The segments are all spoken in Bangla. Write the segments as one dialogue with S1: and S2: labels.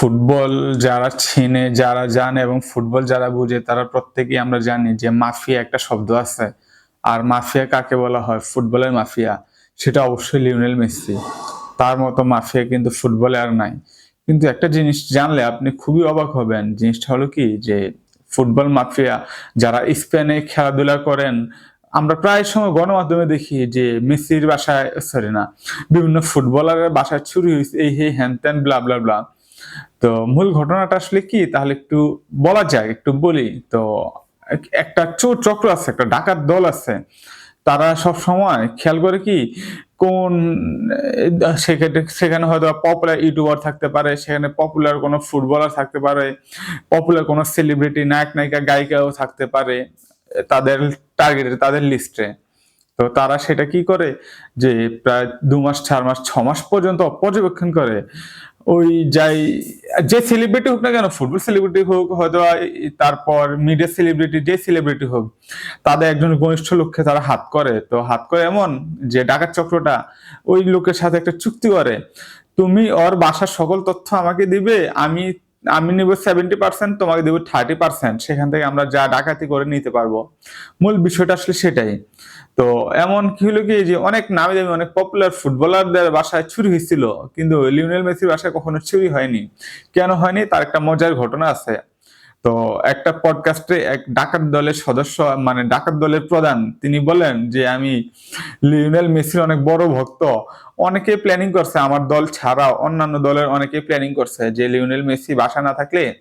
S1: ফুটবল যারা চেনে, যারা জানে এবং ফুটবল যারা বুঝে, তারা প্রত্যেকেই আমরা জানি যে মাফিয়া একটা শব্দ আছে। আর মাফিয়া কাকে বলা হয়? ফুটবলের মাফিয়া। সেটা অবশ্যই লিওনেল মেসি। তার মতো মাফিয়া কিন্তু ফুটবলে আর নাই। কিন্তু একটা জিনিস জানলে আপনি খুবই অবাক হবেন। জিনিসটা হলো কি? যে ফুটবল মাফিয়া যারা স্পেনে খেলাধুলা করেন, আমরা প্রায় সময় গণমাধ্যমে দেখি যে মেসির বাসায় সরি না, বিভিন্ন ফুটবলারের বাসায় চুরি হয়েছে এই হে হ্যান ত্যান ব্লা ব্লা ব্লা। তো মূল ঘটনাটা আসলে কি? তাহলে একটু বলা যায়, একটু বলি। তো একটা চোর চক্র আছে, একটা ডাকাত দল আছে। তারা সব সময় খেয়াল করে কি? কোন সেখানে হয়তো পপুলার ইউটিউবার থাকতে পারে, সেখানে পপুলার কোনো ফুটবলার থাকতে পারে পপুলার কোনো সেলিব্রিটি নায়ক, নায়িকা, গায়িকাও থাকতে পারে, তাদের টার্গেটে তাদের লিস্টে তো তারা সেটা কি করে? যে প্রায় দু মাস, চার মাস, ছ মাস পর্যন্ত পর্যবেক্ষণ করে। ওই যাই, যে সেলিব্রিটি হোক না কেন ফুটবল সেলিব্রিটি হোক, হয়তো তারপর মিডিয়া সেলিব্রিটি যে সেলিব্রিটি হোক, তাদের একজন ঘনিষ্ঠ লোককে তারা হাত করে। তো হাত করে এমন যে ডাকাত চক্রটা ওই লোকের সাথে একটা চুক্তি করে, তুমি ওর বাসার সকল তথ্য আমাকে দিবে, আমি আমি নিব সেভেন্টি পার্সেন্ট তোমাকে দেবো থার্টি পার্সেন্ট সেখান থেকে আমরা যা ডাকাতি করে নিতে পারব। মূল বিষয়টা আসলে সেটাই। তো এমন কি হলো কি, যে অনেক নামি দামি, অনেক পপুলার ফুটবলারদের বাসায় চুরি হয়েছিল। কিন্তু লিওনেল মেসির বাসায় কখনো চুরি হয়নি। কেন হয়নি? তার একটা মজার ঘটনা আছে। তো একটা পডকাস্টে এক ডাকাত দলের সদস্য মানে ডাকাত দলের প্রধান, তিনি বলেন যে, আমি লিওনেল মেসির অনেক বড় ভক্ত। অনেকে প্ল্যানিং করছে আমার দল ছাড়াও অন্যান্য দলের অনেকে প্ল্যানিং করছে যে, লিওনেল মেসি বাসা না থাকলে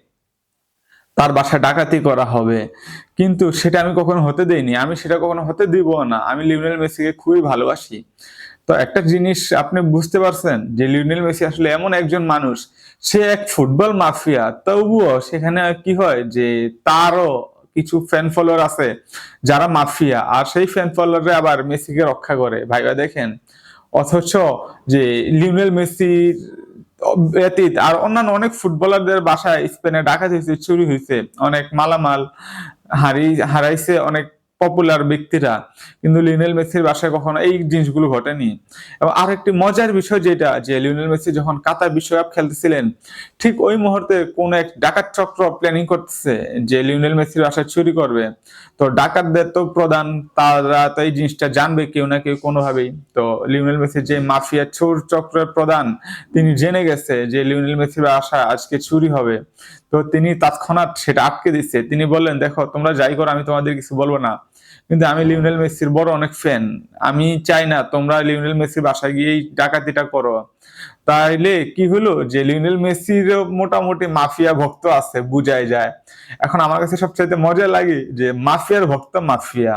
S1: তার বাসা ডাকাতি করা হবে। কিন্তু সেটা আমি কখনো হতে দেইনি। আমি সেটা কখনো হতে দিব না। আমি লিওনেল মেসিকে খুবই ভালোবাসি। তো একটা জিনিস আপনি বুঝতে পারছেন যে লিওনেল মেসি আসলে এমন একজন মানুষ, সে এক ফুটবল মাফিয়া, তবুও সেখানে কি হয় যে তারও কিছু ফ্যান ফলোয়ার আছে যারা মাফিয়া, আর সেই ফ্যান ফলোয়াররা আবার মেসিকে রক্ষা করে। ভাইবা দেখেন, অথচ যে লিওনেল মেসির ব্যতীত আর অন্যান্য অনেক ফুটবলারদের বাসায় স্পেনে ডাকাতি হয়েছে চুরি হয়েছে অনেক মালামাল হারি, হারাইছে, অনেক পপুলার ব্যক্তিরা। কিন্তু লিওনেল মেসির বাসায় কখনো এই জিনিসগুলো ঘটেনি। এবং আরেকটি মজার বিষয় যেটা, যে লিওনেল মেসি যখন কাতার বিশ্বকাপ খেলতেছিলেন, ঠিক ওই মুহূর্তে কোন এক ডাকাত চক্র প্ল্যানিং করতেছে যে লিওনেল মেসির বাসায় চুরি করবে। তো ডাকাতদের তো প্রধান, তারা তো এই জিনিসটা জানবে কেউ না কেউ কোনোভাবেই। তো লিওনেল মেসির যে মাফিয়া চোর চক্রের প্রধান, তিনি জেনে গেছে যে লিওনেল মেসির বাসায় আজকে চুরি হবে। তো তিনি তৎক্ষণাৎ সেটা আটকে দিচ্ছে। তিনি বললেন, দেখো, তোমরা যাই করো, আমি তোমাদের কিছু বলব না। কিন্তু আমি লিওনেল মেসির বড় অনেক ফ্যান আমি চাই না তোমরা লিওনেল মেসির বাসায় গিয়ে এই ডাকাতিটা করো। তাইলে কি হলো যে লিওনেল মেসির মোটামুটি মাফিয়া ভক্ত আছে, বুঝাই যায়। এখন আমার কাছে সবচাইতে মজা লাগে যে মাফিয়ার ভক্ত মাফিয়া।